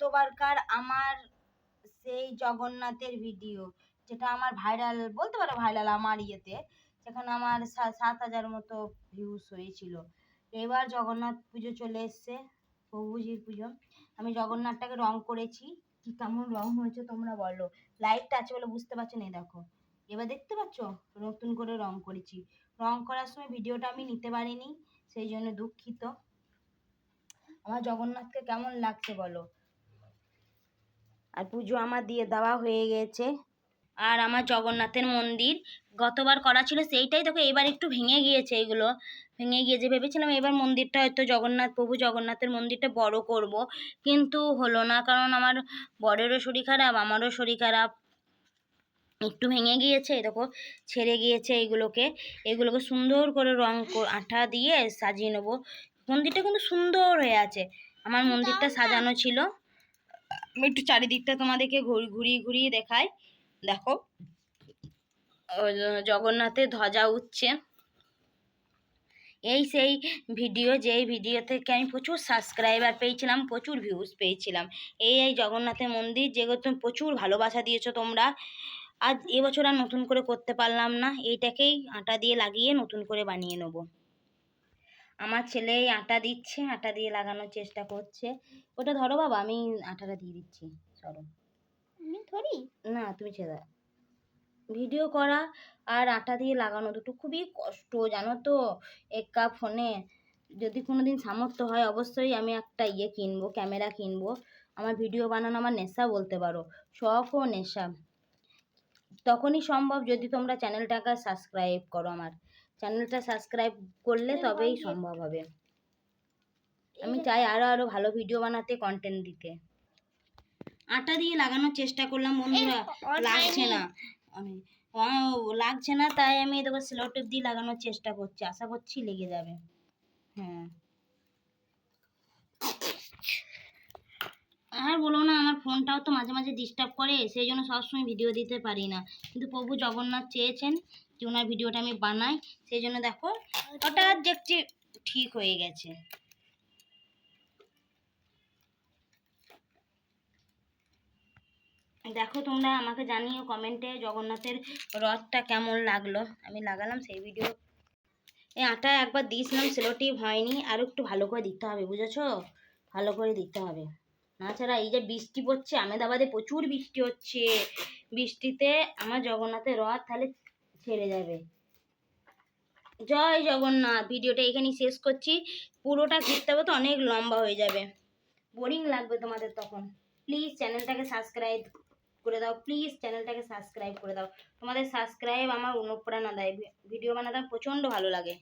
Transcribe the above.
গতবারকার আমার সেই জগন্নাথের ভিডিও যেটা আমার ভাইরাল বলতে পারো ভাইরাল আমার ইয়েতে সেখানে আমার সাত হাজার মতো ভিউস হয়েছিল। এবার জগন্নাথ পুজো চলে এসছে, প্রভুজির পুজো। আমি জগন্নাথটাকে রং করেছি। কি কেমন রং হয়েছে তোমরা বলো। লাইটটা আছে বলে বুঝতে পারছ না দেখো। এবার দেখতে পাচ্ছ? নতুন করে রং করেছি। রং করার সময় ভিডিওটা আমি নিতে পারিনি, সেই জন্য দুঃখিত। আমার জগন্নাথকে কেমন লাগছে বলো? আর পুজো আমার দিয়ে দেওয়া হয়ে গেছে। আর আমার জগন্নাথের মন্দির গতবার করা ছিল সেইটাই দেখো এবার একটু ভেঙে গিয়েছে এগুলো। ভেঙে গিয়েছে ভেবেছিলাম এবার মন্দিরটা হয়তো জগন্নাথ প্রভু জগন্নাথের মন্দিরটা বড় করব কিন্তু হলো না কারণ আমার বরেরও শরীর খারাপ আমারও শরীর খারাপ। একটু ভেঙে গিয়েছে দেখো ছেড়ে গিয়েছে এগুলোকে। এগুলোকে সুন্দর করে রং আঠা দিয়ে সাজিয়ে নেব। মন্দিরটা কিন্তু সুন্দর হয়ে আছে। আমার মন্দিরটা সাজানো ছিল। একটু চারিদিকটা তোমাদেরকে ঘুরি- ঘুরিয়ে ঘুরিয়ে দেখাই। দেখো। জগন্নাথের ধ্বজা উঠছে। এই সেই ভিডিও, যেই ভিডিও থেকে আমি প্রচুর সাবস্ক্রাইবার পেয়েছিলাম, প্রচুর ভিউজ পেয়েছিলাম। এই এই জগন্নাথের মন্দির যেগুলো প্রচুর ভালোবাসা দিয়েছ তোমরা। আজ এবছর আর নতুন করে করতে পারলাম না। এইটাকেই আটা দিয়ে লাগিয়ে নতুন করে বানিয়ে নেব। আমার ছেলে এই আটা দিচ্ছে আটা দিয়ে লাগানোর চেষ্টা করছে। ওটা ধরো বাবা আমি আটাটা দিয়ে দিচ্ছি সরো আমি ধরি? না তুমি ছেড়ে দাও। ভিডিও করা আর আটা দিয়ে লাগানো দুটো খুবই কষ্ট জানো তো? একা ফোনে যদি কোনো দিন সামর্থ্য হয় অবশ্যই আমি একটা ইয়ে কিনবো ক্যামেরা কিনবো। আমার ভিডিও বানানো আমার নেশা বলতে পারো শখ ও নেশা। তখনই সম্ভব যদি তোমরা চ্যানেলটাকে সাবস্ক্রাইব করো আমার। চ্যানেলটা সাবস্ক্রাইব করলে তবেই সম্ভব হবে। আমি চাই আরও আরও ভালো ভিডিও বানাতে কন্টেন্ট দিতে। আটা দিয়ে লাগানোর চেষ্টা করলাম বন্ধুরা। লাগছে না। আমি ও, লাগছে না তাই আমি দেখো স্লো টেপ দিয়ে লাগানোর চেষ্টা করছি। আশা করছি লেগে যাবে। হ্যাঁ আর বলো না আমার ফোনটাও তো মাঝে মাঝে ডিস্টার্ব করে, সেই জন্য সবসময় ভিডিও দিতে পারি না। কিন্তু প্রভু জগন্নাথ চেয়েছেন যে ওনার ভিডিওটা আমি বানাই, সেই জন্য দেখো, হঠাৎ দেখছি ঠিক হয়ে গেছে। দেখো তোমরা আমাকে জানিও কমেন্টে জগন্নাথের রথটা কেমন লাগল। আমি লাগালাম সেই ভিডিও এই আটা একবার দিয়েছিলাম সেলোটিভ হয়নি। আর একটু ভালো করে দিতে হবে, বুঝেছ? ভালো করে দিতে হবে। তাছাড়া এই যে বৃষ্টি পড়ছে, আমেদাবাদে প্রচুর বৃষ্টি হচ্ছে। বৃষ্টিতে আমার জগন্নাথের রথ তাহলে ছেড়ে যাবে। জয় জগন্নাথ, ভিডিওটা এখানেই শেষ করছি। পুরোটা ঘিরতে হবে তো অনেক লম্বা হয়ে যাবে। বোরিং লাগবে তোমাদের তখন। প্লিজ চ্যানেলটাকে সাবস্ক্রাইব করে দাও। প্লিজ চ্যানেলটাকে সাবস্ক্রাইব করে দাও। তোমাদের সাবস্ক্রাইব আমার অনুপ্রেরণা দেয়। ভিডিও বানাতে প্রচণ্ড ভালো লাগে।